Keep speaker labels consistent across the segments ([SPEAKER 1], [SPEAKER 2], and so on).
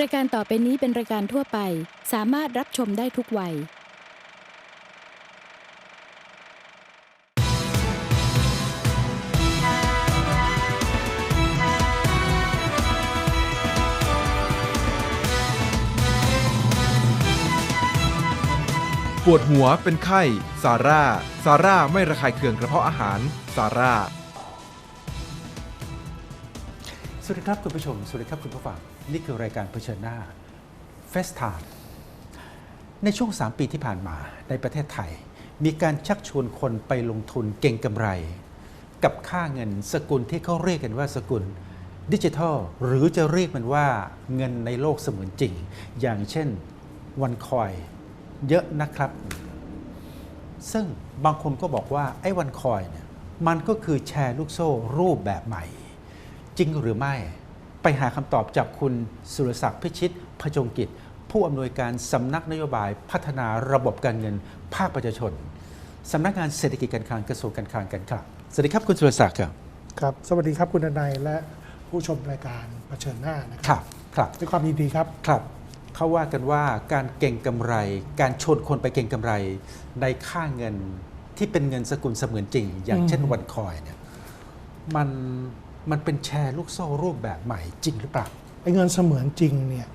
[SPEAKER 1] รายการต่อไปนี้เป็นรายการทั่วไป สามารถรับชมได้ทุกวัย
[SPEAKER 2] ปวดหัวเป็นไข้ ซาร่า ซาร่าไม่ระคายเคืองกระเพาะอาหาร ซาร่า
[SPEAKER 3] สวัสดีครับคุณผู้ชม สวัสดีครับคุณผู้ฟัง นี่คือรายการเผชิญหน้า f a c e Time ในช่วง 3 ปีที่ผ่านมาในประเทศไทย มีการชักชวนคนไปลงทุนเก่งกำไร กับค่าเงินสกุลที่เขาเรียกกันว่าสกุลดิจิทัล หรือจะเรียกมันว่าเงินในโลกเสมือนจริง อย่างเช่นวันคอยเยอะนะครับ ซึ่งบางคนก็บอกว่าไอ้วันคอยเนี่ยมันก็คือแชร์ลูกโซ่รูปแบบใหม่ จริงหรือไม่ หาคำตอบจากคุณสุรศักดิ์พิชิตพจงกิจ ผู้อำนวยการสำนักนโยบายพัฒนาระบบการเงินภาคประชาชนสำนักงานเศรษฐกิจการคลังกระทรวงการคลังกันครับสวัสดีครับคุณสุรศักดิ์ครับ
[SPEAKER 4] ครับ สวัสดีครับคุณทนายและผู้ชมรายการเผชิญหน้านะค
[SPEAKER 3] ครับรับครับ
[SPEAKER 4] ด้วยความยินดีครับ
[SPEAKER 3] ครับเขาว่ากันว่าการเก่งกำไร การชวนคนไปเก่งกำไร ในค่าเงินที่เป็นเงินสกุลเสมือนจริง อย่างเช่น
[SPEAKER 4] อืม
[SPEAKER 3] วันคอยเนี่ยมัน มันเป็นแชร์ลูกโซ่รูปแบบใหม่จริงหรือเปล่า
[SPEAKER 4] ไอ้เงินเสมือนจริงเนี่ย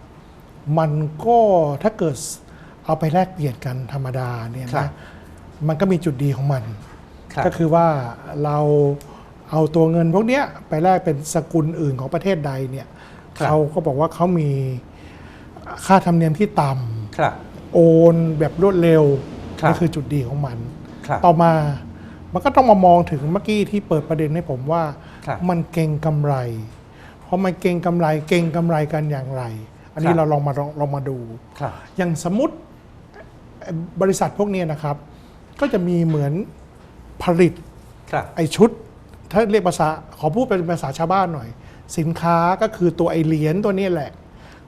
[SPEAKER 4] มันก็ถ้าเกิดเอาไปแลกเปลี่ยนกันธรรมดาเนี่ย
[SPEAKER 3] ครั
[SPEAKER 4] นะ
[SPEAKER 3] บ
[SPEAKER 4] มันก็มีจุดดีของมัน
[SPEAKER 3] รับ
[SPEAKER 4] ก็คือว่าเราเอาตัวเงินพวกเนี้ยไปแลกเป็นสกุลอื่นของประเทศใดเนี่ย
[SPEAKER 3] ครับ
[SPEAKER 4] เขาก็บอกว่าเขามีค่าธรรมเนียมที่ต่ำ
[SPEAKER 3] ครับ
[SPEAKER 4] โอนแบบรวดเร็ว
[SPEAKER 3] ครับ
[SPEAKER 4] นี่คือจุดดีของมัน
[SPEAKER 3] ครับ
[SPEAKER 4] ต่อมามันก็ต้องมามองถึงเมื่อกี้ที่เปิดประเด็นให้ผมว่า
[SPEAKER 3] ครับ
[SPEAKER 4] มันเก่งกำไร เพราะมันเก่งกำไรเก่งกำไรกันอย่างไร อันนี้
[SPEAKER 3] ครับ
[SPEAKER 4] เราลองมาลองลองมาดู
[SPEAKER 3] ครับ
[SPEAKER 4] อย่างสมมติเอ่อบริษัทพวกเนี้ยนะครับ ก็จะมีเหมือนผลิต
[SPEAKER 3] ครับ
[SPEAKER 4] ไอชุด ถ้าเรียกภาษาขอพูดเป็นภาษาชาวบ้านหน่อย สินค้าก็คือตัวไอเหรียญตัวนี้แหละ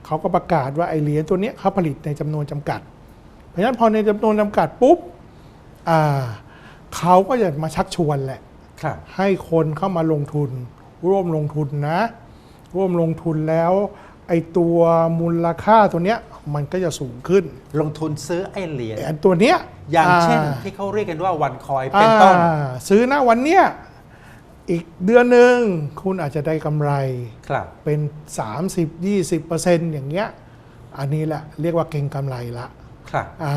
[SPEAKER 4] เขาก็ประกาศว่าไอเหรียญตัวเนี้ยเขาผลิตในจำนวนจำกัด เพราะฉะนั้นพอในจำนวนจำกัดปุ๊บอ่าเขาก็จะมาชักชวนแหละ
[SPEAKER 3] ครับ
[SPEAKER 4] ให้คนเข้ามาลงทุน ร่วมลงทุนนะ ร่วมลงทุนแล้วไอตัวมูลค่าตัวเนี้ยมันก็จะสูงขึ้น
[SPEAKER 3] ลงทุนซื้อไอ้เหรียญ
[SPEAKER 4] ไอ้อันตัวเนี้ย
[SPEAKER 3] อย่างเช่นที่เขาเรียกกันว่าวันคอยเป็นต้น
[SPEAKER 4] อ่าซื้อหน้าวันเนี้ยอีกเดือนหนึ่งคุณอาจจะได้กำไร
[SPEAKER 3] ครับ
[SPEAKER 4] เป็น 30 20อย่างเงี้ย อันนี้แหละเรียกว่าเก่งกำไรละ
[SPEAKER 3] ครับ
[SPEAKER 4] อ่า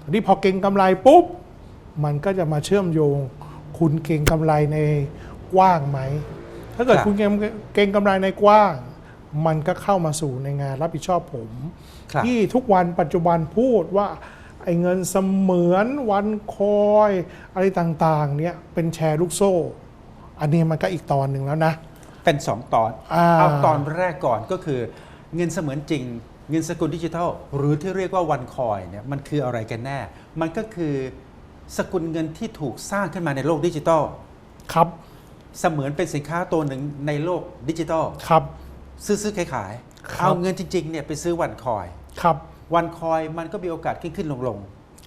[SPEAKER 4] ทีนี้พอเก่งกำไรปุ๊บ มันก็จะมาเชื่อมโยง คุณเก่งกำไรในกว้างไหม ถ้าเกิด
[SPEAKER 3] ครับ
[SPEAKER 4] คุณเก่งเก่งกำไรในกว้าง มันก็เข้ามาสู่ในงานรับผิดชอบผม
[SPEAKER 3] ครับ
[SPEAKER 4] ที่ทุกวันปัจจุบันพูดว่าไอ้เงินเสมือนวันคอยอะไรต่างๆ เนี่ยเป็นแชร์ลูกโซ่ อันนี้มันก็อีกตอนหนึ่งแล้วนะ
[SPEAKER 3] เป็นสองตอน
[SPEAKER 4] อ่า
[SPEAKER 3] เอาตอนแรกก่อนก็คือเงินเสมือนจริง เงินสกุลดิจิทัล หรือที่เรียกว่าวันคอยเนี่ยมันคืออะไรกันแน่ มันก็คือ สกุลเงินที่ถูกสร้างขึ้นมาในโลกดิจิทัล
[SPEAKER 4] ครับ
[SPEAKER 3] เสมือนเป็นสินค้าตัวหนึ่งในโลกดิจิทัล
[SPEAKER 4] ครับ
[SPEAKER 3] ซื้อซื้อขายขาย
[SPEAKER 4] ครับ
[SPEAKER 3] เอาเงินจริงๆเนี่ยไปซื้อวันคอย
[SPEAKER 4] ครับ
[SPEAKER 3] วันคอยมันก็มีโอกาสขึ้นขึ้นลงลง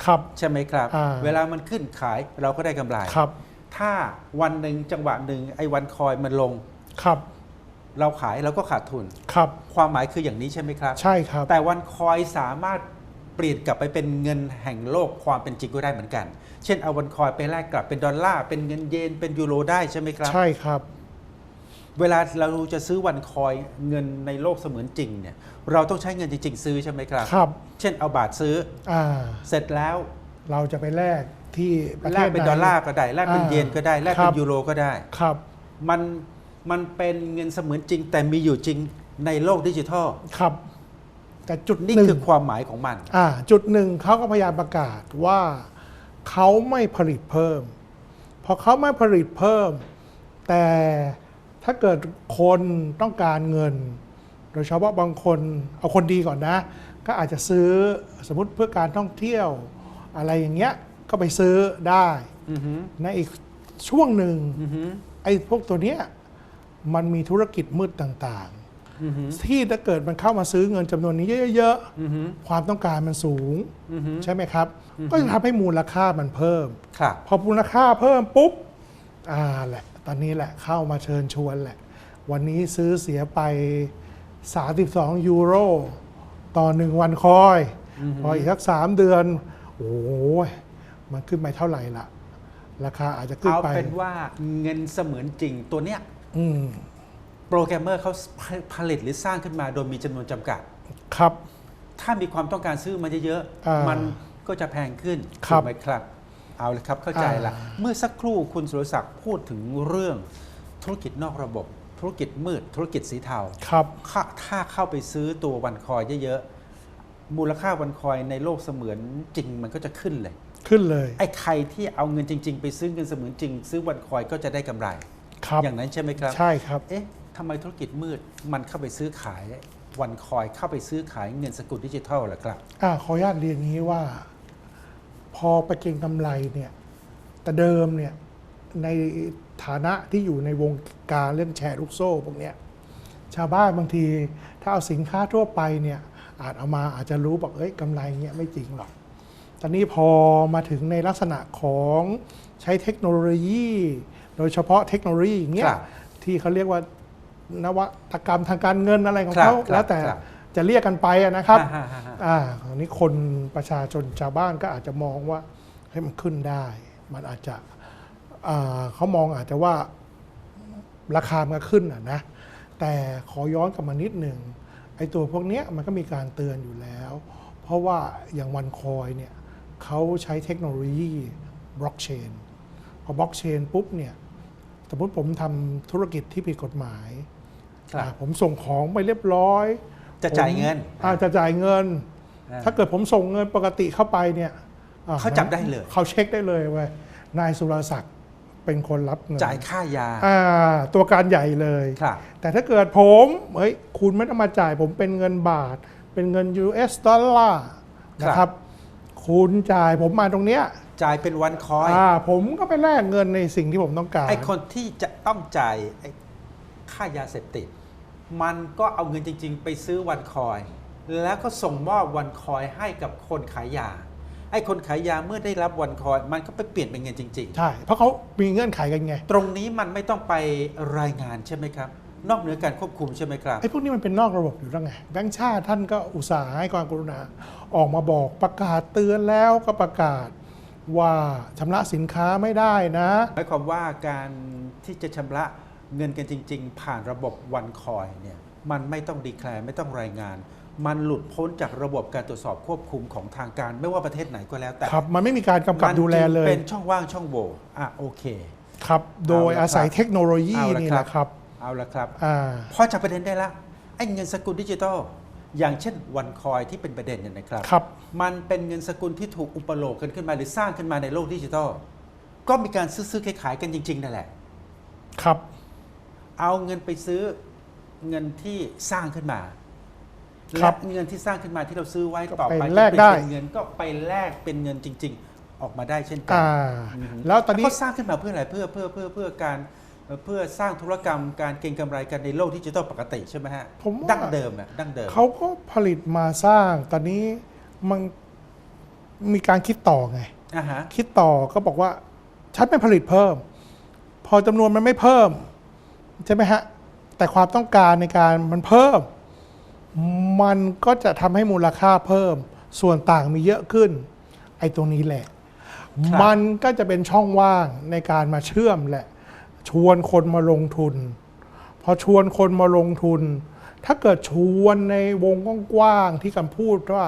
[SPEAKER 4] ครับ
[SPEAKER 3] ๆใช่ไหมครับ
[SPEAKER 4] อ่า
[SPEAKER 3] เวลามันขึ้นขายเราก็ได้กำไร
[SPEAKER 4] ครับ
[SPEAKER 3] ถ้าวันหนึ่งจังหวะหนึ่งไอ้วันคอยมันลง
[SPEAKER 4] ครับ
[SPEAKER 3] เราขายเราก็ขาดทุน
[SPEAKER 4] ครับ
[SPEAKER 3] ความหมายคืออย่างนี้ใช่ไหมครับ
[SPEAKER 4] ใช่ครับ
[SPEAKER 3] แต่วันคอยสามารถเปลี่ยนกลับไปเป็นเงินแห่งโลกความเป็นจริงก็ได้เหมือนกัน เช่นเอาวันคอยไปแลกกลับเป็นดอลลาร์เป็นเงินเยนเป็นยูโรได้ใช่ไหมครับ
[SPEAKER 4] ใช่ครับ
[SPEAKER 3] เวลาเราจะซื้อวันคอยเงินในโลกเสมือนจริงเนี่ยเราต้องใช้เงินจริง ๆ ซื้อใช่ไหมครับ
[SPEAKER 4] ครับ
[SPEAKER 3] เช่นเอาบาทซื้อ
[SPEAKER 4] อ่า
[SPEAKER 3] เสร็จแล้ว
[SPEAKER 4] เราจะไปแลกที่ประเท
[SPEAKER 3] แลก
[SPEAKER 4] ศ
[SPEAKER 3] เป็น
[SPEAKER 4] ไห
[SPEAKER 3] ดอลลาร์ก็ได้แลกเป็น
[SPEAKER 4] อ่า
[SPEAKER 3] เยนก็ได้แลก
[SPEAKER 4] ครั
[SPEAKER 3] เป็น
[SPEAKER 4] บ
[SPEAKER 3] ยูโรก็ได้
[SPEAKER 4] ครับ
[SPEAKER 3] มันมันเป็นเงินเสมือนจริง แต่มีอยู่จริงในโลกดิจิทัล
[SPEAKER 4] ครับ แต่จุด
[SPEAKER 3] นี่
[SPEAKER 4] หนึ่ง
[SPEAKER 3] คือความหมายของมัน
[SPEAKER 4] อ่าจุดหนึ่งเขาก็พยายามประกาศว่าเขาไม่ผลิตเพิ่ม พอเขาไม่ผลิตเพิ่ม แต่ถ้าเกิดคนต้องการเงิน โดยเฉพาะบางคนเอาคนดีก่อนนะ ก็อาจจะซื้อสมมติเพื่อการท่องเที่ยว อะไรอย่างเงี้ยก็ไปซื้อได้
[SPEAKER 3] อือฮึ
[SPEAKER 4] ในอีกช่วงหนึ่ง
[SPEAKER 3] อือฮึ
[SPEAKER 4] ไอ้พวกตัวเนี้ยมันมีธุรกิจมืดต่าง
[SPEAKER 3] อือฮึ
[SPEAKER 4] ๆ ที่ถ้าเกิดมันเข้ามาซื้อเงินจำนวนนี้เยอะ
[SPEAKER 3] อือฮึ
[SPEAKER 4] ๆความต้องการมันสูง
[SPEAKER 3] อือฮึ
[SPEAKER 4] ใช่ไหมครับ ก็จะทำให้มูลค่ามันเพิ่ม
[SPEAKER 3] ครับ
[SPEAKER 4] พอมูลค่าเพิ่มปุ๊บอ่าแหละ ตอนนี้แหละเข้ามาเชิญชวนแหละ วันนี้ซื้อเสียไป 32 ยูโร ต่อหนึ่งวันคอย
[SPEAKER 3] อือฮึ
[SPEAKER 4] พออีกสักสามเดือน โอ้ยมันขึ้นไปเท่าไหร่ละราคาอาจจะขึ้น
[SPEAKER 3] เอา
[SPEAKER 4] ไป
[SPEAKER 3] เป็นว่าเงินเสมือนจริงตัวเนี้ย
[SPEAKER 4] อืม
[SPEAKER 3] โปรแกรมเมอร์เขาผลิตหรือสร้างขึ้นมาโดยมีจำนวนจำกัด
[SPEAKER 4] ครับ
[SPEAKER 3] ถ้ามีความต้องการซื้อมาเยอะ
[SPEAKER 4] อ่า
[SPEAKER 3] ๆมันก็จะแพงขึ้น
[SPEAKER 4] ครั
[SPEAKER 3] ถู
[SPEAKER 4] บ
[SPEAKER 3] กไหมครับ เอาเลยครับเข้าใจละ
[SPEAKER 4] อ่า
[SPEAKER 3] เมื่อสักครู่คุณสุรศักดิ์พูดถึงเรื่องธุรกิจนอกระบบ ธุรกิจมืด ธุรกิจสีเทา
[SPEAKER 4] ครับ
[SPEAKER 3] ถ้าถ้าเข้าไปซื้อตัววันคอยเยอะๆ มูลค่าวันคอยในโลกเสมือนจริงมันก็จะขึ้นเลย
[SPEAKER 4] ขึ้นเลย
[SPEAKER 3] ไอ้ใครที่เอาเงินจริง ๆ ไปซื้อเงินเสมือนจริง ซื้อวันคอยก็จะได้กำไร
[SPEAKER 4] ครับ
[SPEAKER 3] อย่างนั้นใช่ไหมครับ
[SPEAKER 4] ใช่ครับ
[SPEAKER 3] เอ๊ะทำไมธุรกิจมืดมันเข้าไปซื้อขายวันคอยเข้าไปซื้อขายเงินสกุลดิจิทัลเหรอครับ
[SPEAKER 4] อ่าขออนุญาตเรียนอย่างนี้ว่า พอไปเก็งกำไรเนี่ยแต่เดิมเนี่ยในฐานะที่อยู่ในวงการเรื่องแชร์ลูกโซ่พวกเนี้ยชาวบ้านบางทีถ้าเอาสินค้าทั่วไปเนี่ยอาจเอามาอาจจะรู้บอกเอ้ยกำไรเงี้ยไม่จริงหรอก ตอนนี้พอมาถึงในลักษณะของใช้เทคโนโลยี โดยเฉพาะเทคโนโลยีอย่างเงี้
[SPEAKER 3] ค
[SPEAKER 4] ย
[SPEAKER 3] รับ
[SPEAKER 4] ที่เขาเรียกว่า นวัตกรรมทางการเงินอะไรของ
[SPEAKER 3] ครับ
[SPEAKER 4] เขา
[SPEAKER 3] ครับ
[SPEAKER 4] แล้วแต่
[SPEAKER 3] ครับ
[SPEAKER 4] จะเรียกกันไปอะนะครับ
[SPEAKER 3] ฮ่าฮ่าฮ่า
[SPEAKER 4] อ่าคราวนี้คนประชาชนชาวบ้านก็อาจจะมองว่าให้ยมันขึ้นได้ มันอาจจะอ่าเขามองอาจจะว่าราคามันก็ขึ้นอะนะแต่ขอย้อนกลับมานิดหนึ่งไอ้ตัวพวกเนี้ยมันก็มีการเตือนอยู่แล้ว เพราะว่าอย่างวันคอยเนี่ยเขาใช้เทคโนโลยีบล็อกเชน พอบล็อกเชนปุ๊บเนี่ย สมมติผมทำธุรกิจที่ผิดกฎหมาย
[SPEAKER 3] ครับ
[SPEAKER 4] อ่า ผมส่งของไปเรียบร้อย
[SPEAKER 3] จะจ่ายเงิน
[SPEAKER 4] ผมอ่าจะจ่ายเงิน
[SPEAKER 3] อ่า
[SPEAKER 4] ถ้าเกิดผมส่งเงินปกติเข้าไปเนี่ยอ่
[SPEAKER 3] เขาจับได้เลย
[SPEAKER 4] เขาเช็คได้เลยเว่านายสุรศักดิ์เป็นคนรับเงิน
[SPEAKER 3] จ่ายค่ายา
[SPEAKER 4] อ่าตัวการใหญ่เลย
[SPEAKER 3] ครับ
[SPEAKER 4] แต่ถ้าเกิดผมเฮ้ยคุณไม่ต้องมาจ่ายผมเป็นเงินบาท เป็นเงิน US ดอลลาร์นะครับ คุณจ่ายผมมาตรงเนี้ย
[SPEAKER 3] จ่ายเป็นวันคอย
[SPEAKER 4] อ่าผมก็ไปแลกเงินในสิ่งที่ผมต้องการ
[SPEAKER 3] ไอ้คนที่จะต้องจ่ายไอ้ค่ายาเสพติด มันก็เอาเงินจริง ๆ ไปซื้อวันคอย แล้วก็ส่งมอบวันคอยให้กับคนขายยาไอ้คนขายยาเมื่อได้รับวันคอย มันก็ไปเปลี่ยนเป็นเงินจริง
[SPEAKER 4] ใช่ เพราะเขามีเงื่อนไขกันไง
[SPEAKER 3] ๆ ตรงนี้มันไม่ต้องไปรายงานใช่ไหมครับ นอกเหนือการควบคุมใช่ไหมครับ
[SPEAKER 4] ไอ้พวกนี้มันเป็นนอกระบบอยู่แล้วไง แบงค์ชาติท่านก็อุตส่าห์ให้ความกรุณา ออกมาบอกประกาศเตือนแล้วก็ประกาศว่าชำระสินค้าไม่ได้นะ
[SPEAKER 3] หมายความว่าการที่จะชำระ เงินกันจริง ๆ ผ่านระบบวันคอยเนี่ยมันไม่ต้องดีแคลร์ไม่ต้องรายงาน มันหลุดพ้นจากระบบการตรวจสอบควบคุมของทางการ ไม่ว่าประเทศไหนก็แล้วแต่
[SPEAKER 4] ครับมันไม่มีการกำกับ
[SPEAKER 3] มัน
[SPEAKER 4] ดูแลเลย
[SPEAKER 3] จึงเป็นช่องว่างช่องโหว่อะโอเค
[SPEAKER 4] ครับโดย
[SPEAKER 3] เอาละ
[SPEAKER 4] อาศัย
[SPEAKER 3] ครับ
[SPEAKER 4] เทคโนโลยี
[SPEAKER 3] เอาละ
[SPEAKER 4] นี่
[SPEAKER 3] ครับ
[SPEAKER 4] แหละครับ
[SPEAKER 3] เอาละครับ
[SPEAKER 4] อ่า
[SPEAKER 3] พอจับประเด็นได้ละไอ้เงินสกุลดิจิทัลอย่างเช่นวันคอยที่เป็นประเด็นเนี่ยนะครับ
[SPEAKER 4] ครับ
[SPEAKER 3] มันเป็นเงินสกุลที่ถูกอุปโลกกันขึ้นมาหรือสร้างขึ้นมาในโลกดิจิทัลก็มีการซื้อๆขายๆกันจริงๆนั่นแหละ
[SPEAKER 4] ครับ
[SPEAKER 3] เอาเงินไปซื้อเงินที่สร้างขึ้นมา
[SPEAKER 4] ครั
[SPEAKER 3] และ
[SPEAKER 4] บ
[SPEAKER 3] เงินที่สร้างขึ้นมาที่เราซื้อไว้ต่อ
[SPEAKER 4] ไป
[SPEAKER 3] ไป
[SPEAKER 4] แลกได้
[SPEAKER 3] เป็นเงินก็ไปแลกเป็นเงินจริง ๆ ออกมาได้เช่นกั
[SPEAKER 4] อ่า
[SPEAKER 3] อือฮึ
[SPEAKER 4] แล้วตอนนี้
[SPEAKER 3] เขาสร้างขึ้นมาเพื่ออะไรเพื่อเพื่อเพื่อเพื่อการเอ่อเพื่อสร้างธุรกรรมการเก็งกำไรกันในโลกดิจิทัลปกติใช่ไหมฮะ
[SPEAKER 4] ผมว่า
[SPEAKER 3] ดั้งเดิมอะดั้งเดิม
[SPEAKER 4] เขาก็ผลิตมาสร้าง ตอนนี้มันมีการคิดต่อไง
[SPEAKER 3] อ่าฮะ
[SPEAKER 4] คิดต่อก็บอกว่า ฉันไม่ผลิตเพิ่ม พอจำนวนมันไม่เพิ่ม ใช่ไหมฮะ แต่ความต้องการในการมันเพิ่ม มันก็จะทำให้มูลค่าเพิ่ม ส่วนต่างมีเยอะขึ้น ไอ้ตรงนี้แหละ
[SPEAKER 3] ครับ
[SPEAKER 4] มันก็จะเป็นช่องว่างในการมาเชื่อมแหละ ชวนคนมาลงทุน พอชวนคนมาลงทุน ถ้าเกิดชวนในวงกว้างๆที่คำพูดว่า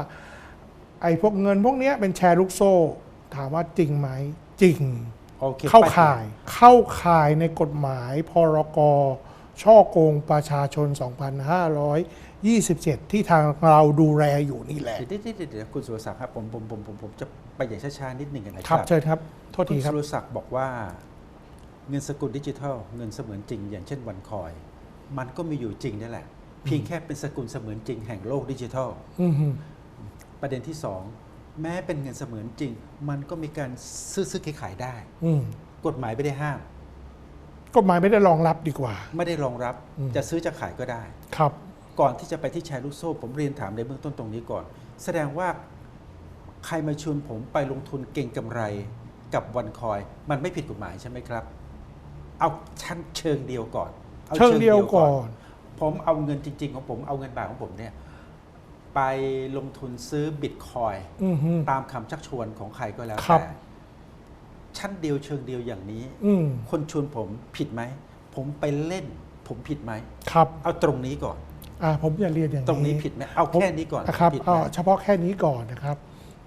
[SPEAKER 4] ไอ้พวกเงินพวกเนี้ยเป็นแชร์ลูกโซ่ ถามว่าจริงไหมจริง
[SPEAKER 3] โอ เค
[SPEAKER 4] เข้า
[SPEAKER 3] ไป
[SPEAKER 4] ข่ายเข้าข่ายในกฎหมายพรกช่อโกงประชาชน 2527 ที่ทางเราดูแลอยู่นี่แหละ
[SPEAKER 3] เดี๋ยวเดี๋ยวเดี๋ยวเดี๋ยวคุณสุรศักดิ์ครับผมผมผมผมผมจะไปอย่างช้าๆนิดหนึ่งกันนะ
[SPEAKER 4] ค
[SPEAKER 3] ค
[SPEAKER 4] รั
[SPEAKER 3] รั
[SPEAKER 4] บบเชิญครับ โทษ
[SPEAKER 3] คุ
[SPEAKER 4] ที
[SPEAKER 3] ณ
[SPEAKER 4] ครับ
[SPEAKER 3] สุรศักดิ์บอกว่าเงินสกุลดิจิทัล เงินเสมือนจริง อย่างเช่นวันคอย มันก็มีอยู่จริงนั่นแหละ เพียงแค่เป็นสกุลเสมือนจริงแห่งโลกดิจิทัล
[SPEAKER 4] อือหือ
[SPEAKER 3] ประเด็นที่สอง แม้เป็นเงินเสมือนจริง มันก็มีการซื้อซื้อขายๆได้
[SPEAKER 4] อืม
[SPEAKER 3] กฎหมายไม่ได้ห้าม
[SPEAKER 4] กฎหมายไม่ได้รองรับดีกว่า
[SPEAKER 3] ไม่ได้รองรับ
[SPEAKER 4] อืม
[SPEAKER 3] จะซื้อจะขายก็ได้
[SPEAKER 4] ครับ
[SPEAKER 3] ก่อนที่จะไปที่แชร์ลูกโซ่ ผมเรียนถามในเบื้องต้นตรงนี้ก่อน แสดงว่าใครมาชวนผมไปลงทุนเก่งกำไรกับวันคอย มันไม่ผิดกฎหมายใช่ไหมครับ เอาชั้นเชิงเดียวก่อนอา
[SPEAKER 4] เชิงเดียวก่อน
[SPEAKER 3] ผมเอาเงินจริง ๆ ของผมเอาเงินบาทของผมเนี่ย ไปลงทุนซื้อบิตคอย
[SPEAKER 4] อืมฮึ
[SPEAKER 3] ตามคำชักชวนของใครก็แล้ว
[SPEAKER 4] ครับ
[SPEAKER 3] แต่ชั้นเดียวเชิงเดียวอย่างนี้
[SPEAKER 4] อืม
[SPEAKER 3] คนชวนผมผิดไหม ผมไปเล่น ผมผิดไหม
[SPEAKER 4] ครับ
[SPEAKER 3] เอาตรงนี้ก่อน
[SPEAKER 4] อ่าผมจะเรียนอย่างนี้
[SPEAKER 3] ตรงนี้ผิดไหมเอาแค่นี้ก่อน
[SPEAKER 4] นะครับ
[SPEAKER 3] ผิดไหม
[SPEAKER 4] เอาเฉพาะแค่นี้ก่อนนะครับ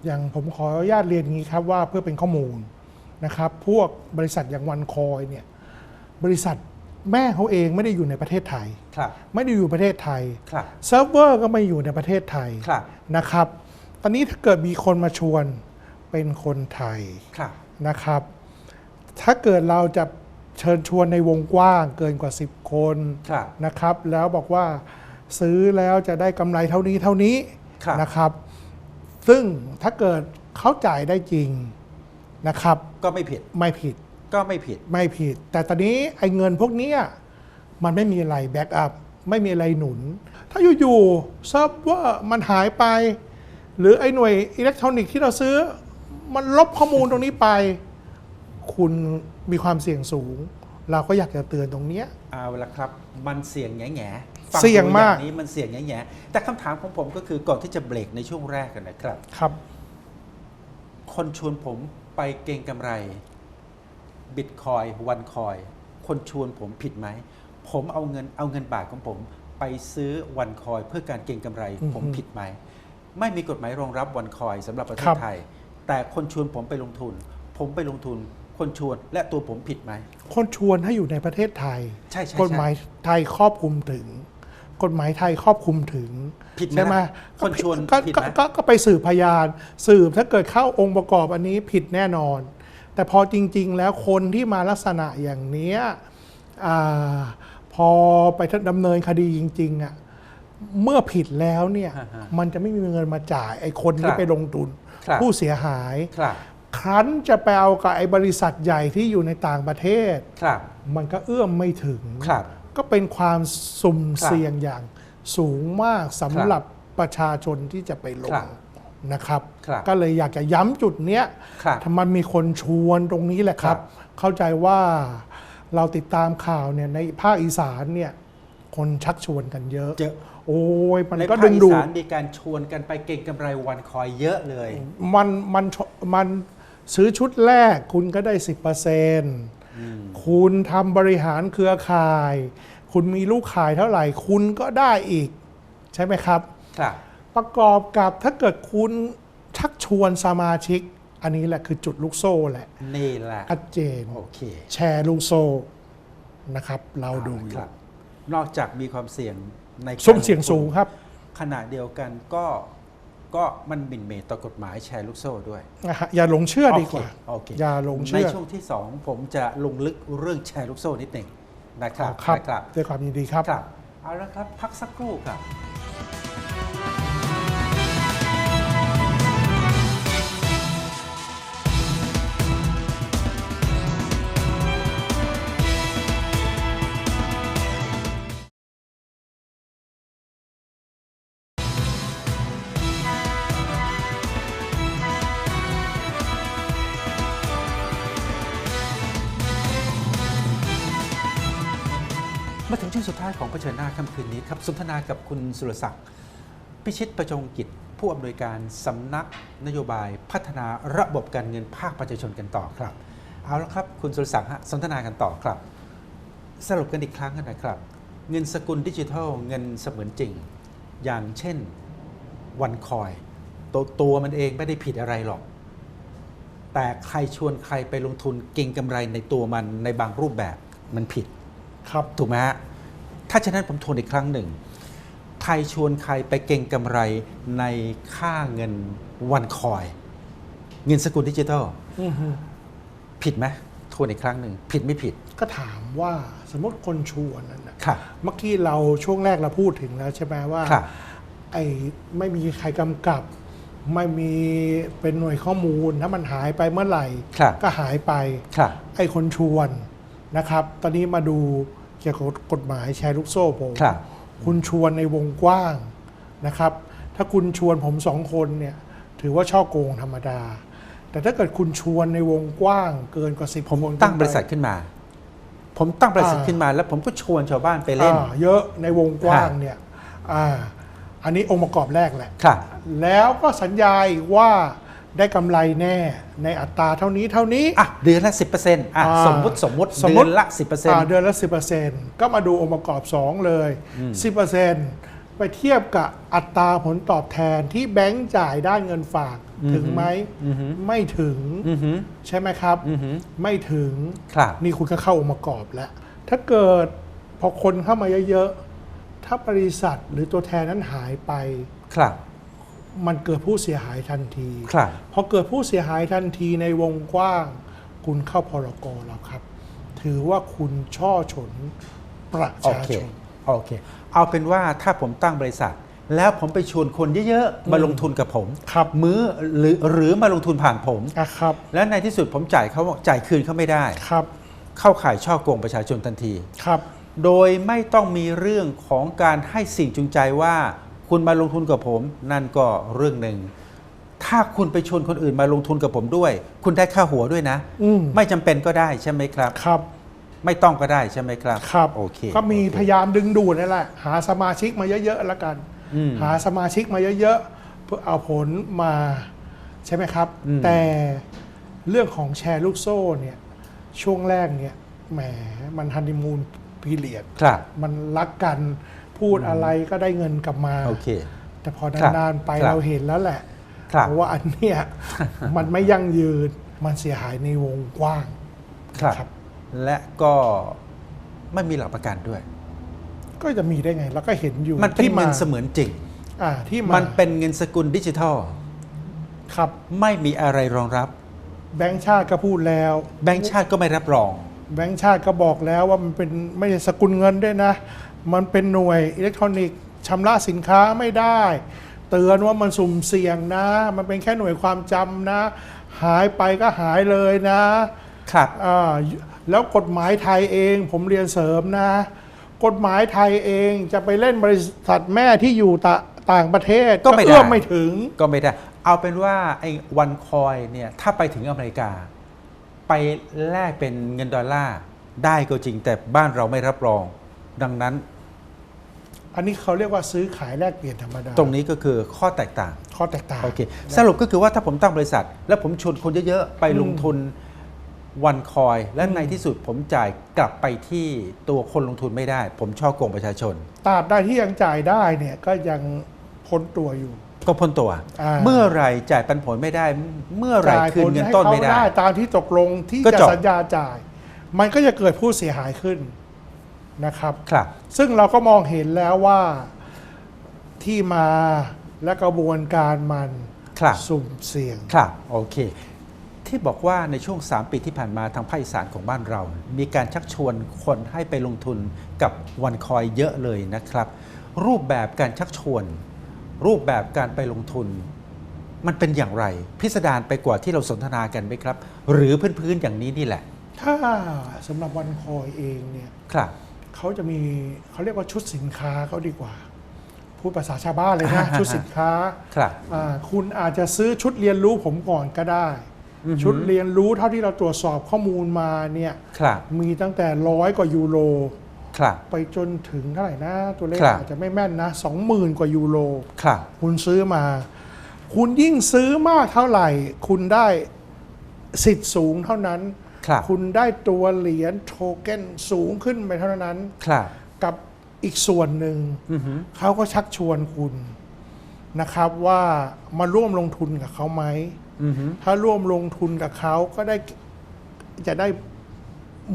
[SPEAKER 4] อย่างผมขออนุญาตเรียนอย่างนี้ครับว่าเพื่อเป็นข้อมูลนะครับ พวกบริษัทอย่างวันคอยเนี่ย บริษัท แม่เขาเองไม่ได้อยู่ในประเทศไทย
[SPEAKER 3] ครับ
[SPEAKER 4] ไม่ได้อยู่ประเทศไทย
[SPEAKER 3] ครับ
[SPEAKER 4] เซิร์ฟเวอร์ก็ไม่อยู่ในประเทศไทย
[SPEAKER 3] ครับ
[SPEAKER 4] นะครับ ตอนนี้ถ้าเกิดมีคนมาชวนเป็นคนไทย
[SPEAKER 3] ครับ
[SPEAKER 4] นะครับ ถ้าเกิดเราจะเชิญชวนในวงกว้างเกินกว่า 10 คน
[SPEAKER 3] ครับ
[SPEAKER 4] นะครับ แล้วบอกว่าซื้อแล้วจะได้กำไรเท่านี้เท่านี้
[SPEAKER 3] ครับ
[SPEAKER 4] นะครับ ซึ่งถ้าเกิดเขาจ่ายได้จริงนะครับ
[SPEAKER 3] ก็ไม่ผิด
[SPEAKER 4] ไม่ผิด
[SPEAKER 3] ก็ไม่ผิด
[SPEAKER 4] ไม่ผิด แต่ตอนนี้ไอ้เงินพวกเนี้ยมันไม่มีอะไรแบ็กอัพไม่มีอะไรหนุน ถ้าอยู่ๆเซิร์ฟเวอร์มันหายไป หรือไอ้หน่วยอิเล็กทรอนิกส์ที่เราซื้อ มันลบข้อมูลตรงนี้ไป คุณมีความเสี่ยงสูง เราก็อยากจะเตือนตรงเนี้ย
[SPEAKER 3] เอาละครับ มันเสี่ยงแง่แง่ฟั
[SPEAKER 4] เสี่ยง
[SPEAKER 3] ดูอ
[SPEAKER 4] มาก
[SPEAKER 3] นี้มันเสี่ยงแง่แง่แต่คำถามของผมก็คือก่อนที่จะเบรกในช่วงแรกกันนะครับ
[SPEAKER 4] ครับ
[SPEAKER 3] คนชวนผมไปเก็งกำไร บิตคอยวันคอยคนชวนผมผิดไหม ผมเอาเงินเอาเงินบาทของผม ไปซื้อวันคอยเพื่อการเก็งกำไร
[SPEAKER 4] อือฮึ
[SPEAKER 3] ผมผิดไหม ไม่มีกฎหมายรองรับวันคอยสำหรับประเท
[SPEAKER 4] ครั
[SPEAKER 3] ศ
[SPEAKER 4] บ
[SPEAKER 3] ไทย แต่คนชวนผมไปลงทุน ผมไปลงทุน คนชวนและตัวผมผิดไหม
[SPEAKER 4] คนชวนให้อยู่ในประเทศไทย
[SPEAKER 3] ใช่ใช่
[SPEAKER 4] กฎหมายไทยครอบคลุมถึง กฎหมายไทยครอบคลุมถึง
[SPEAKER 3] ผิดไหม
[SPEAKER 4] ใช่ไหม
[SPEAKER 3] ล่ะคนชวน
[SPEAKER 4] ก็
[SPEAKER 3] ผิด
[SPEAKER 4] ก็
[SPEAKER 3] ไหม
[SPEAKER 4] ก็ก็ไปสืบพยาน สืบถ้าเกิดเข้าองค์ประกอบอันนี้ผิดแน่นอน แต่พอจริง ๆ แล้วคนที่มาลักษณะอย่างเนี้ยอาพอไปดำเนินคดีจริงๆอะเมื่อผิดแล้วเนี่ย
[SPEAKER 3] ฮะฮะ
[SPEAKER 4] มันจะไม่มีเงินมาจ่ายไอ้คน
[SPEAKER 3] ค
[SPEAKER 4] ที่
[SPEAKER 3] รับ
[SPEAKER 4] ไปลงทุน
[SPEAKER 3] ครับ
[SPEAKER 4] ผู้เสียหาย
[SPEAKER 3] ครับ
[SPEAKER 4] ครั้นจะไปเอากับไอ้บริษัทใหญ่ที่อยู่ในต่างประเทศ
[SPEAKER 3] ครับ
[SPEAKER 4] มันก็เอื้อมไม่ถึง
[SPEAKER 3] ครับ
[SPEAKER 4] ก็เป็นความสุ่ม
[SPEAKER 3] ครับ
[SPEAKER 4] เสี่ยงอย่างสูงมากสำหรับประชาชนที่จะไปล
[SPEAKER 3] ครั
[SPEAKER 4] ง
[SPEAKER 3] บ
[SPEAKER 4] นะครับ
[SPEAKER 3] ครับ
[SPEAKER 4] ก็เลยอยากจะย้ำจุดเนี้ย
[SPEAKER 3] ครับ
[SPEAKER 4] ถ้ามันมีคนชวนตรงนี้แหละครับ
[SPEAKER 3] ครับ
[SPEAKER 4] เข้าใจว่าเราติดตามข่าวเนี่ยในภาคอีสานเนี่ยคนชักชวนกันเยอะ
[SPEAKER 3] เจอ
[SPEAKER 4] โอ้ยมัน
[SPEAKER 3] ใน
[SPEAKER 4] ก็
[SPEAKER 3] ภาค
[SPEAKER 4] ดึง
[SPEAKER 3] อี
[SPEAKER 4] ดู
[SPEAKER 3] สา
[SPEAKER 4] ด
[SPEAKER 3] นมีการชวนกันไปเก็งกำไรวันคอยเยอะเลย
[SPEAKER 4] มันมันมันซื้อชุดแรกคุณก็ได้10%คุณทำบริหารเครือข่าย คุณมีลูกขายเท่าไหร่ คุณก็ได้อีก ใช่ไหมครับ
[SPEAKER 3] ครับ
[SPEAKER 4] ประกอบกับถ้าเกิดคุณชักชวนสมาชิก อันนี้แหละคือจุดลูกโซ่แหละ
[SPEAKER 3] นี่แหละ
[SPEAKER 4] ชัดเจน
[SPEAKER 3] โอเค
[SPEAKER 4] แชร์ลูกโซ่นะครับ เราดูอ
[SPEAKER 3] ค
[SPEAKER 4] ยู่
[SPEAKER 3] รับนอกจากมีความเสี่ยงในการ
[SPEAKER 4] สุ่มเสี่ยงสูงครับ
[SPEAKER 3] ขณะเดียวกันก็ก็มันหมิ่นเหมต่อกฎหมายแชร์ลูกโซ่ด้วย
[SPEAKER 4] นะฮะอย่าหลงเชื่อดีกว่า
[SPEAKER 3] โอเค
[SPEAKER 4] อย่าหลง
[SPEAKER 3] ใน
[SPEAKER 4] เชื่อ
[SPEAKER 3] ช่วงที่ 2 ผมจะลงลึกเรื่องแชร์ลูกโซ่นิดหนึ่งนะครับ
[SPEAKER 4] ครับ
[SPEAKER 3] นะครับ
[SPEAKER 4] ด้วยความยินดีครับ
[SPEAKER 3] ครับ เอาละครับ พักสักครู่ครับ ค่ำคืนนี้ครับสนทนากับคุณสุรศักดิ์พิชิตประจงกิจ ผู้อำนวยการสำนักนโยบายพัฒนาระบบการเงินภาคประชาชนกันต่อครับ เอาละครับคุณสุรศักดิ์ฮะสนทนากันต่อครับ สรุปกันอีกครั้งกันนะครับ เงินสกุลดิจิทัล เงินเสมือนจริง อย่างเช่นวันคอยตัวตัวมันเองไม่ได้ผิดอะไรหรอก แต่ใครชวนใครไปลงทุนเก่งกำไรในตัวมันในบางรูปแบบมันผิด
[SPEAKER 4] ครับ
[SPEAKER 3] ถูกไหมฮะ ถ้าฉะนั้นผมทวนอีกครั้งหนึ่ง ใครชวนใครไปเก่งกำไรในค่าเงินวันคอย เงินสกุลดิจิทัล
[SPEAKER 4] อือฮึ
[SPEAKER 3] ผิดไหมทวนอีกครั้งหนึ่งผิดไม่ผิด
[SPEAKER 4] ก็ถามว่าสมมติคนชวนนั่นนะ
[SPEAKER 3] ค่ะ
[SPEAKER 4] เมื่อกี้เราช่วงแรกเราพูดถึงแล้วใช่ไหมว่า
[SPEAKER 3] ค่ะ
[SPEAKER 4] ไอ้ไม่มีใครกำกับ ไม่มีเป็นหน่วยข้อมูลถ้ามันหายไปเมื่อไหร่
[SPEAKER 3] ครับ
[SPEAKER 4] ก็หายไป
[SPEAKER 3] ค่ะ
[SPEAKER 4] ไอ้คนชวนนะครับ ตอนนี้มาดู เกี่ยวกับกฎหมายแชร์ลูกโซ่ผม
[SPEAKER 3] ครับ
[SPEAKER 4] คุณชวนในวงกว้างนะครับ ถ้าคุณชวนผมสองคนเนี่ยถือว่าช่อโกงธรรมดา แต่ถ้าเกิดคุณชวนในวงกว้างเกินกว่าสิบ
[SPEAKER 3] ผม
[SPEAKER 4] คน
[SPEAKER 3] ตั้ง
[SPEAKER 4] ขึ้น
[SPEAKER 3] บ
[SPEAKER 4] ไป
[SPEAKER 3] ริษัทขึ้นมา ผมตั้งบริษัท
[SPEAKER 4] อ่า
[SPEAKER 3] ขึ้นมา แล้วผมก็ชวนชาวบ้านไปเล่น
[SPEAKER 4] อ่าเยอะในวงกว้าง
[SPEAKER 3] ฮะ
[SPEAKER 4] เนี่ยอ่าอันนี้องค์ประกอบแรกแหละ
[SPEAKER 3] ครับ
[SPEAKER 4] แล้วก็สัญญาอีกว่า ได้กำไรแน่ในอัตราเท่านี้เท่านี้
[SPEAKER 3] อะเดือนละ 10%อะ
[SPEAKER 4] อ่า
[SPEAKER 3] สมมุติสมมุติ
[SPEAKER 4] สม
[SPEAKER 3] เดื
[SPEAKER 4] มุ
[SPEAKER 3] อ
[SPEAKER 4] ติ
[SPEAKER 3] นละ
[SPEAKER 4] อ่า
[SPEAKER 3] 10%
[SPEAKER 4] เดือนละ 10%ก็มาดูองค์ประกอบ 2 เลย 10%ไปเทียบกับอัตราผลตอบแทนที่แบงก์จ่ายด้านเงินฝากถึงไหมไม่ถึง
[SPEAKER 3] อือหือ
[SPEAKER 4] ใช่ไหมครับ
[SPEAKER 3] อือหือ
[SPEAKER 4] ไม่ถึง
[SPEAKER 3] ครับ
[SPEAKER 4] นี่คุณก็เข้าองค์ประกอบแล้ว ถ้าเกิดพอคนเข้ามาเยอะๆ ถ้าบริษัทหรือตัวแทนนั้นหายไป
[SPEAKER 3] ครับ
[SPEAKER 4] มันเกิดผู้เสียหายทันที
[SPEAKER 3] ครับ
[SPEAKER 4] พอเกิดผู้เสียหายทันทีในวงกว้าง คุณเข้าพรกแล้วครับ ถือว่าคุณช่อฉนประ
[SPEAKER 3] โอ
[SPEAKER 4] ชา
[SPEAKER 3] เค
[SPEAKER 4] ชน
[SPEAKER 3] โอเค เอาเป็นว่าถ้าผมตั้งบริษัท แล้วผมไปชวนคนเยอะๆ มาลงทุนกับผม
[SPEAKER 4] ครับ
[SPEAKER 3] มือหรือหรือมาลงทุนผ่านผม
[SPEAKER 4] อะครับ
[SPEAKER 3] และในที่สุดผมจ่ายเขาจ่ายคืนเขาไม่ได้
[SPEAKER 4] ครับ
[SPEAKER 3] เข้าข่ายช่อโกงประชาชนทันที
[SPEAKER 4] ครับ
[SPEAKER 3] โดยไม่ต้องมีเรื่องของการให้สิ่งจูงใจว่า คุณมาลงทุนกับผม นั่นก็เรื่องหนึ่ง ถ้าคุณไปชวนคนอื่นมาลงทุนกับผมด้วย คุณได้ค่าหัวด้วยนะ
[SPEAKER 4] อืม
[SPEAKER 3] ไม่จำเป็นก็ได้ใช่ไหมครับ
[SPEAKER 4] ครับ
[SPEAKER 3] ไม่ต้องก็ได้ใช่ไหมครับ
[SPEAKER 4] ครับ
[SPEAKER 3] โอเค
[SPEAKER 4] ก็มี
[SPEAKER 3] โอเค
[SPEAKER 4] พยายามดึงดูดนั่นแหละ หาสมาชิกมาเยอะๆแล้วกัน
[SPEAKER 3] อืม
[SPEAKER 4] หาสมาชิกมาเยอะๆเพื่อเอาผลมาใช่ไหมครับ
[SPEAKER 3] อืม
[SPEAKER 4] แต่เรื่องของแชร์ลูกโซ่เนี่ยช่วงแรกเนี่ยแหมมันฮันนีมูนพีเรียด
[SPEAKER 3] ครับ
[SPEAKER 4] มันรักกัน พูดอะไรก็ได้เงินกลับมา
[SPEAKER 3] โอเค
[SPEAKER 4] แต่พอ
[SPEAKER 3] ครับ
[SPEAKER 4] นานๆไป
[SPEAKER 3] ครับ
[SPEAKER 4] เราเห็นแล้วแหละ
[SPEAKER 3] ครับ
[SPEAKER 4] ว่าอันเนี้ยมันไม่ยั่งยืนมันเสียหายในวงกว้าง
[SPEAKER 3] ครับ
[SPEAKER 4] ครับ
[SPEAKER 3] และก็ไม่มีหลักประกันด้วย
[SPEAKER 4] ก็จะมีได้ไงแล้วก็เห็นอยู่
[SPEAKER 3] มันเป็น
[SPEAKER 4] ที่า
[SPEAKER 3] เงินเสมือนจริง
[SPEAKER 4] อ่าที่มา
[SPEAKER 3] มันเป็นเงินสกุลดิจิทัล
[SPEAKER 4] ครับ
[SPEAKER 3] ไม่มีอะไรรองรับ
[SPEAKER 4] แบงก์ชาติก็พูดแล้ว
[SPEAKER 3] แบงก์ชาติก็ไม่รับรอง
[SPEAKER 4] แบงก์ชาติก็บอกแล้วว่ามันเป็นไม่ใช่สกุลเงินด้วยนะ มันเป็นหน่วยอิเล็กทรอนิกส์ชำระสินค้าไม่ได้ เตือนว่ามันสุ่มเสี่ยงนะ มันเป็นแค่หน่วยความจำนะ หายไปก็หายเลยนะครับอ่าแล้วกฎหมายไทยเองผมเรียนเสริมนะ กฎหมายไทยเองจะไปเล่นบริษัทแม่ที่อยู่ตะต่างประเทศ
[SPEAKER 3] ก็ไม่ได้
[SPEAKER 4] เอื้อมไม่ถึง
[SPEAKER 3] ก็ไม่ได้ เอาเป็นว่าไอ้วันคอยเนี่ยถ้าไปถึงอเมริกา ไปแลกเป็นเงินดอลลาร์ได้ก็จริงแต่บ้านเราไม่รับรอง ดังนั้น
[SPEAKER 4] อันนี้เขาเรียกว่าซื้อขายแลกเปลี่ยนธรรมดา
[SPEAKER 3] ตรงนี้ก็คือข้อแตกต่าง
[SPEAKER 4] ข้อแตกต่าง
[SPEAKER 3] โอเคสรุปก็คือว่าถ้าผมตั้งบริษัท แล้วผมชวนคนเยอะๆ ไปลงทุนวันคอย และในที่สุดผมจ่ายกลับไปที่ตัวคนลงทุนไม่ได้ ผมช่อโกงประชาชน
[SPEAKER 4] ตราบใดที่ยังจ่ายได้เนี่ยก็ยังพ้นตัวอยู่
[SPEAKER 3] ก็พ้นตัว
[SPEAKER 4] อ่า
[SPEAKER 3] เมื่อไหรจ่ายปันผลไม่ได้ เมื่อไหร
[SPEAKER 4] จ่าย
[SPEAKER 3] คื
[SPEAKER 4] ผ
[SPEAKER 3] น
[SPEAKER 4] ล
[SPEAKER 3] เงิน
[SPEAKER 4] ให้
[SPEAKER 3] ต้น
[SPEAKER 4] เขา
[SPEAKER 3] ไม่ได้
[SPEAKER 4] ได้ ตามที่ตกลงที่
[SPEAKER 3] ก็
[SPEAKER 4] จะ
[SPEAKER 3] จบ
[SPEAKER 4] สัญญาจ่าย มันก็จะเกิดผู้เสียหายขึ้น นะครับ
[SPEAKER 3] ครับ
[SPEAKER 4] ซึ่งเราก็มองเห็นแล้วว่าที่มาและกระบวนการมัน
[SPEAKER 3] ครับ
[SPEAKER 4] สุ่มเสี่ยง
[SPEAKER 3] ครับ โอเค ที่บอกว่าในช่วง 3 ปีที่ผ่านมาทางภาคอีสานของบ้านเรา มีการชักชวนคนให้ไปลงทุนกับวันคอยเยอะเลยนะครับ รูปแบบการชักชวน รูปแบบการไปลงทุน มันเป็นอย่างไร พิสดารไปกว่าที่เราสนทนากันไหมครับ หรือพื้นๆอย่างนี้นี่แหละ
[SPEAKER 4] ถ้าสำหรับวันคอยเองเนี่ย
[SPEAKER 3] ครับ
[SPEAKER 4] เขาจะมีเขาเรียกว่าชุดสินค้าเขาดีกว่า พูดภาษาชาวบ้านเลยนะ ชุดสินค้า
[SPEAKER 3] ครับ
[SPEAKER 4] อ่าคุณอาจจะซื้อชุดเรียนรู้ผมก่อนก็ได้
[SPEAKER 3] อือหือ
[SPEAKER 4] ชุดเรียนรู้เท่าที่เราตรวจสอบข้อมูลมาเนี่ย
[SPEAKER 3] ครับ
[SPEAKER 4] มีตั้งแต่ร้อยกว่ายูโร
[SPEAKER 3] ครับ
[SPEAKER 4] ไปจนถึงเท่าไหร่นะ ตัวเลข
[SPEAKER 3] ครับ
[SPEAKER 4] อาจจะไม่แม่นนะสองหมื่นกว่ายูโร
[SPEAKER 3] ครับ
[SPEAKER 4] คุณซื้อมา คุณยิ่งซื้อมากเท่าไหร่ คุณได้สิทธิ์สูงเท่านั้น
[SPEAKER 3] ครับ
[SPEAKER 4] คุณได้ตัวเหรียญโทเก้นสูงขึ้นไปเท่านั้น
[SPEAKER 3] ครับ
[SPEAKER 4] กับอีกส่วนหนึ่ง
[SPEAKER 3] อือหือ
[SPEAKER 4] เขาก็ชักชวนคุณนะครับว่ามาร่วมลงทุนกับเขาไหม
[SPEAKER 3] อือหือ
[SPEAKER 4] ถ้าร่วมลงทุนกับเขาก็ได้จะได้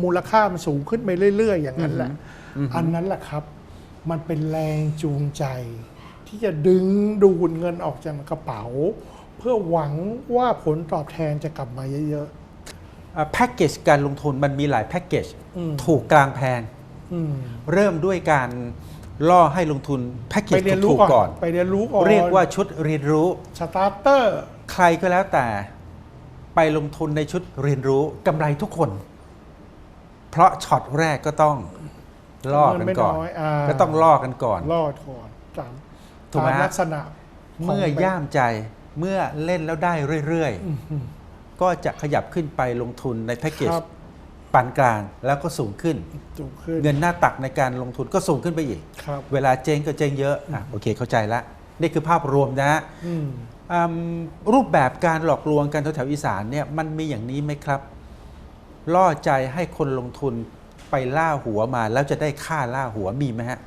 [SPEAKER 4] มูลค่ามันสูงขึ้นไปเรื่อย ๆ อย่างนั้นแหละ
[SPEAKER 3] อือหืออั
[SPEAKER 4] อันนั้นแหละครับ มันเป็นแรงจูงใจ ที่จะดึงดูดเงินออกจากกระเป๋า เพื่อหวังว่าผลตอบแทนจะกลับมาเยอะ
[SPEAKER 3] แพ็กเกจการลงทุนมันมีหลายแพ็กเกจ
[SPEAKER 4] อืม
[SPEAKER 3] ถูกกลางแพง
[SPEAKER 4] ๆอืม
[SPEAKER 3] เริ่มด้วยการล่อให้ลงทุนแพ็กเก
[SPEAKER 4] ไป
[SPEAKER 3] จ
[SPEAKER 4] เรียนรู้
[SPEAKER 3] ถูก
[SPEAKER 4] ก่
[SPEAKER 3] ๆก่
[SPEAKER 4] อ
[SPEAKER 3] อนน
[SPEAKER 4] ไปเรียนรู้ก่อน
[SPEAKER 3] เรียกว่าชุดเรียนรู้
[SPEAKER 4] สตาร์เตอร์
[SPEAKER 3] ใครก็แล้วแต่ ไปลงทุนในชุดเรียนรู้กำไรทุกคน เพราะช็อตแรกก็ต้องล่อกันก่อน
[SPEAKER 4] เงินไม่น้อยอ่า
[SPEAKER 3] ก็ต้องล่อกันก่อน
[SPEAKER 4] รอดก่อนตาม
[SPEAKER 3] ถูกไหม
[SPEAKER 4] ตาม
[SPEAKER 3] ฮะ
[SPEAKER 4] ลักษณะขง
[SPEAKER 3] เมื่อย่ามใจเมื่อเล่นแล้วได้เรื่อย
[SPEAKER 4] อืม
[SPEAKER 3] ๆ ก็จะขยับขึ้นไปลงทุนในแพ็กเกจ
[SPEAKER 4] ครับ
[SPEAKER 3] ปานกลางแล้วก็สูงขึ้น
[SPEAKER 4] สูงขึ้น
[SPEAKER 3] เงินหน้าตักในการลงทุนก็สูงขึ้นไปอีก
[SPEAKER 4] ครับ
[SPEAKER 3] เวลาเจ๊งก็เจ๊งเยอะอะโอเคเข้าใจละนี่คือภาพรวมนะฮะ
[SPEAKER 4] อืม
[SPEAKER 3] อืมรูปแบบการหลอกลวงกันแถวๆอีสานเนี่ยมันมีอย่างนี้ไหมครับ ล่อใจให้คนลงทุนไปล่าหัวมาแล้วจะได้ค่าล่าหัวมีไหมฮะ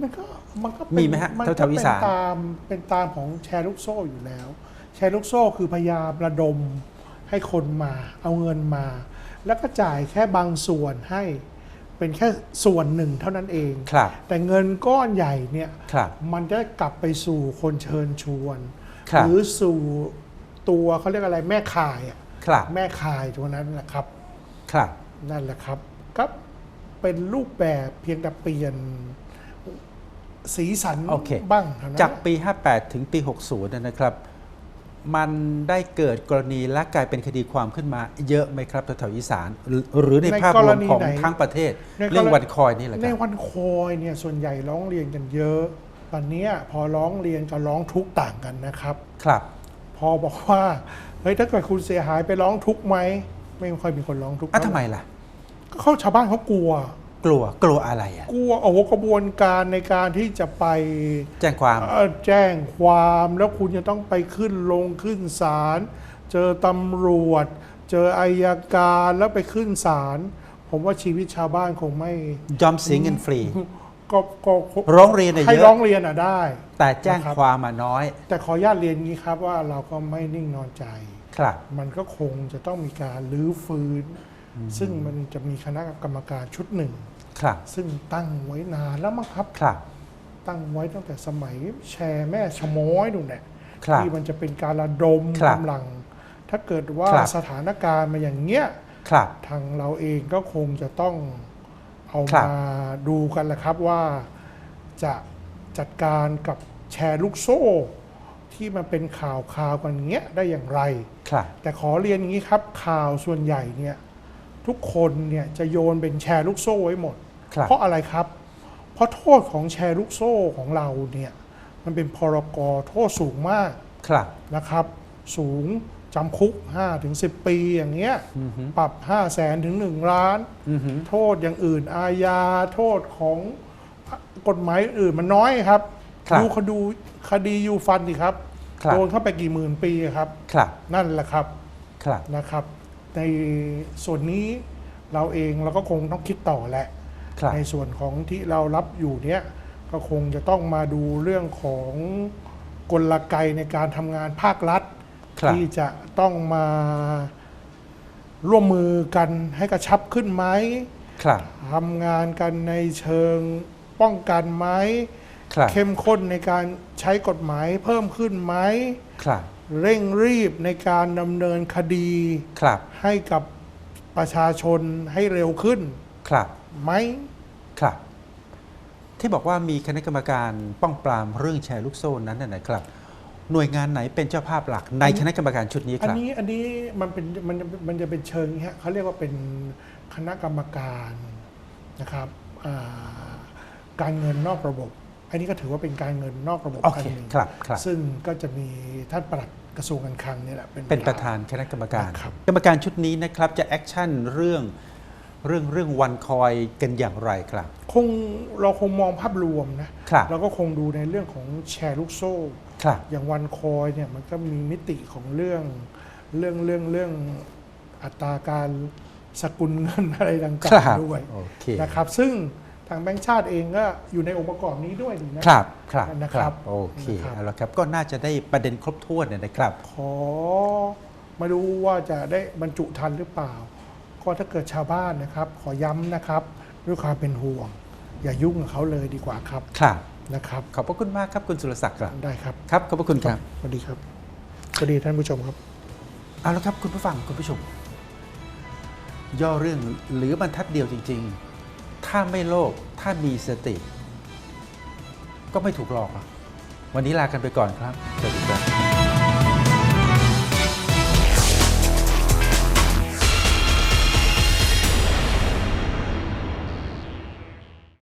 [SPEAKER 4] มันก็มันก็เป็น
[SPEAKER 3] มีไหมฮะ
[SPEAKER 4] นก็
[SPEAKER 3] แถวๆอีสาน
[SPEAKER 4] เป็นตามเป็นตามของแชร์ลูกโซ่อยู่แล้ว แชร์ลูกโซ่คือพยายามระดม ให้คนมา เอาเงินมา แล้วก็จ่ายแค่บางส่วนให้เป็นแค่ส่วนหนึ่งเท่านั้นเอง
[SPEAKER 3] ครับ
[SPEAKER 4] แต่เงินก้อนใหญ่เนี่ย
[SPEAKER 3] ครับ
[SPEAKER 4] มันจะกลับไปสู่คนเชิญชวน
[SPEAKER 3] ครับ
[SPEAKER 4] หรือสู่ตัวเขาเรียกอะไรแม่ขายอะ
[SPEAKER 3] ครับ
[SPEAKER 4] แม่ขายตัวนั้นแหละครับ
[SPEAKER 3] ครับ
[SPEAKER 4] นั่นแหละครับก็เป็นรูปแบบเพียงแต่เปลี่ยนสีสัน
[SPEAKER 3] โอเค
[SPEAKER 4] บ้างเท่นั้น
[SPEAKER 3] จากปี 58 ถึงปี 60เนยนะครับ มันได้เกิดกรณีและกลายเป็นคดีความขึ้นมา เยอะไหมครับแถวๆอีสานหรือหรือในภาพรวมของทั้งประเทศเรื่องวันคอยนี่แหละค
[SPEAKER 4] ใน
[SPEAKER 3] รับ
[SPEAKER 4] วันคอยเนี่ยส่วนใหญ่ร้องเรียนกันเยอะ ตอนเนี้ยพอร้องเรียนกับร้องทุกข์ต่างกันนะครับ
[SPEAKER 3] ครับ
[SPEAKER 4] พอบอกว่าเฮ้ยถ้าเกิดคุณเสียหายไปร้องทุกข์ไหมไม่ค่อยมีคนร้องทุกข์
[SPEAKER 3] อะ
[SPEAKER 4] เท่า
[SPEAKER 3] ทำ
[SPEAKER 4] ไห
[SPEAKER 3] ไม
[SPEAKER 4] ร่
[SPEAKER 3] ล่ะ
[SPEAKER 4] ก็เขาชาวบ้านเขากลัว
[SPEAKER 3] กลัวกลัวอะไรอะ
[SPEAKER 4] กลัวโอ้โหกระบวนการในการที่จะไป
[SPEAKER 3] แจ้งความ
[SPEAKER 4] เอ่อแจ้งความแล้วคุณจะต้องไปขึ้นลงขึ้นศาลเจอตำรวจ เจออายการแล้วไปขึ้นศาลผมว่าชีวิตชาวบ้านคงไม่
[SPEAKER 3] ยอมเสียเงินฟรี
[SPEAKER 4] ก็ก็
[SPEAKER 3] ร้องเรียนเนี่ย
[SPEAKER 4] ให้
[SPEAKER 3] เย
[SPEAKER 4] ร้อ
[SPEAKER 3] อะ
[SPEAKER 4] งเรียนอะได้
[SPEAKER 3] แต่แจ้ง
[SPEAKER 4] นะครับ
[SPEAKER 3] ความมาน้อย
[SPEAKER 4] แต่ขออนุญาตเรียนงี้ครับว่าเราก็ไม่นิ่งนอนใจ
[SPEAKER 3] ครับ
[SPEAKER 4] มันก็คงจะต้องมีการลื้อฟื้น ซึ่งมันจะมีคณะกรรมการชุดหนึ่ง
[SPEAKER 3] ครับ
[SPEAKER 4] ซึ่งตั้งไว้นานแล้วมั้งครับ
[SPEAKER 3] ครับ
[SPEAKER 4] ตั้งไว้ตั้งแต่สมัยแชร์แม่ชะม้อยนู่นแหละ
[SPEAKER 3] ครับ
[SPEAKER 4] ที่มันจะเป็นการระดม
[SPEAKER 3] ครับ
[SPEAKER 4] กำลัง ถ้าเกิดว่า
[SPEAKER 3] ครับ
[SPEAKER 4] สถานการณ์มาอย่างเงี้ย
[SPEAKER 3] ครับ
[SPEAKER 4] ทางเราเองก็คงจะต้องเอา
[SPEAKER 3] ครับ
[SPEAKER 4] มาดูกันแหละครับว่าจะจัดการกับแชร์ลูกโซ่ ที่มันเป็นข่าวข่าวกันอย่างเงี้ยได้อย่างไร
[SPEAKER 3] ครับ
[SPEAKER 4] แต่ขอเรียนอย่างนี้ครับข่าวส่วนใหญ่เนี่ยทุกคนเนี่ยจะโยนเป็นแชร์ลูกโซ่ไว้หมด
[SPEAKER 3] ครับ
[SPEAKER 4] เพราะอะไรครับ เพราะโทษของแชร์ลูกโซ่ของเราเนี่ยมันเป็นพรกโทษสูงมาก
[SPEAKER 3] ครับ
[SPEAKER 4] นะครับ สูงจำคุก5-10 ปีอย่างเงี้ย
[SPEAKER 3] อือฮึ
[SPEAKER 4] ปรับ 5 0 0แสนถึง 1 ล้าน
[SPEAKER 3] อือฮึ
[SPEAKER 4] โทษอย่างอื่น อาญาโทษของกฎหมายอื่นมันน้อยครับ
[SPEAKER 3] ครับ
[SPEAKER 4] ดูคดีคดียูฟันดิครับ
[SPEAKER 3] ครับ
[SPEAKER 4] โดนเข้าไปกี่หมื่นปีครับ
[SPEAKER 3] ครับ
[SPEAKER 4] นั่นแหละครับ
[SPEAKER 3] ครับ
[SPEAKER 4] นะครับ ในส่วนนี้เราเองเราก็คงต้องคิดต่อแหละ
[SPEAKER 3] ครับ
[SPEAKER 4] ในส่วนของที่เรารับอยู่เนี้ยก็คงจะต้องมาดูเรื่องของกลไกในการทำงานภาครัฐ
[SPEAKER 3] ครับ
[SPEAKER 4] ที่จะต้องมาร่วมมือกันให้กระชับขึ้นไหม
[SPEAKER 3] ครับ
[SPEAKER 4] ทำงานกันในเชิงป้องกันไหม
[SPEAKER 3] ครับ
[SPEAKER 4] เข้มข้นในการใช้กฎหมายเพิ่มขึ้นไหม
[SPEAKER 3] ครับ
[SPEAKER 4] เร่งรีบในการดำเนินคดี
[SPEAKER 3] ครับ
[SPEAKER 4] ให้กับประชาชนให้เร็วขึ้น
[SPEAKER 3] ครับ
[SPEAKER 4] ไหม
[SPEAKER 3] ครับ ที่บอกว่ามีคณะกรรมการป้องปรามเรื่องแชร์ลูกโซ่นั้นน่ะนะครับ หน่วยงานไหนเป็นเจ้าภาพหลักในคณะกรรมการชุดนี้ค
[SPEAKER 4] อัน
[SPEAKER 3] รับ
[SPEAKER 4] นี้อันนี้มันเป็นมันมันจะเป็นเชิงนี้ฮะเขาเรียกว่าเป็นคณะกรรมการนะครับอ่าการเงินนอกระบบ อันนี้ก็ถือว่าเป็นการเงินนอกระบบ
[SPEAKER 3] โอ
[SPEAKER 4] อั
[SPEAKER 3] เคน
[SPEAKER 4] หนึ่ง
[SPEAKER 3] ครับครับ
[SPEAKER 4] ซึ่งก็จะมีท่านปลัดกระทรวงการคลังเนี่ยแหละ เป็น
[SPEAKER 3] เป็นประธานคณะกรรมการ
[SPEAKER 4] ครับ
[SPEAKER 3] กรรมการชุดนี้นะครับจะแอคชั่นเรื่อง เรื่องเรื่องวันคอยกันอย่างไรครับ
[SPEAKER 4] คงเราคงมองภาพรวมนะครับเราก็คงดูในเรื่องของแชร์ลูกโซ่
[SPEAKER 3] ครับ
[SPEAKER 4] อย่างวันคอยเนี่ยมันก็มีมิติของเรื่องเรื่องเรื่องเรื่องอัตราการสกุลเงินอะไรต่าง
[SPEAKER 3] ครับ
[SPEAKER 4] ๆด้วย
[SPEAKER 3] โอเค
[SPEAKER 4] นะครับซึ่งทางแบงก์ชาติเองก็อยู่ในองค์ประกอบนี้ด้วยดีนะครับ
[SPEAKER 3] ครับ
[SPEAKER 4] นะครับ
[SPEAKER 3] โอเค
[SPEAKER 4] นะครับ
[SPEAKER 3] เอาละครับก็น่าจะได้ประเด็นครบถ้วนเนยนะครับ
[SPEAKER 4] ขอไม่รู้ว่าจะได้บรรจุทันหรือเปล่า ก็ถ้าเกิดชาวบ้านนะครับ ขอย้ำนะครับ ด้วยความเป็นห่วง อย่ายุ่งกับเขาเลยดีกว่าครับ
[SPEAKER 3] ครับ
[SPEAKER 4] นะครับ
[SPEAKER 3] ขอบพระคุณมากครับคุณสุรศักดิ์ครับ
[SPEAKER 4] ได้ครับ
[SPEAKER 3] ครับขอบพระคุณครับ
[SPEAKER 4] สวัสดีครับสวัสดีท่านผู้ชมครับ
[SPEAKER 3] เอาละครับคุณผู้ฟังคุณผู้ชม ย่อเรื่องหรือบรรทัดเดียวจริง ๆ ถ้าไม่โลภถ้ามีสติ ก็ไม่ถูกหลอกหรอกวันนี้ลากันไปก่อนครับสวัสดีครับ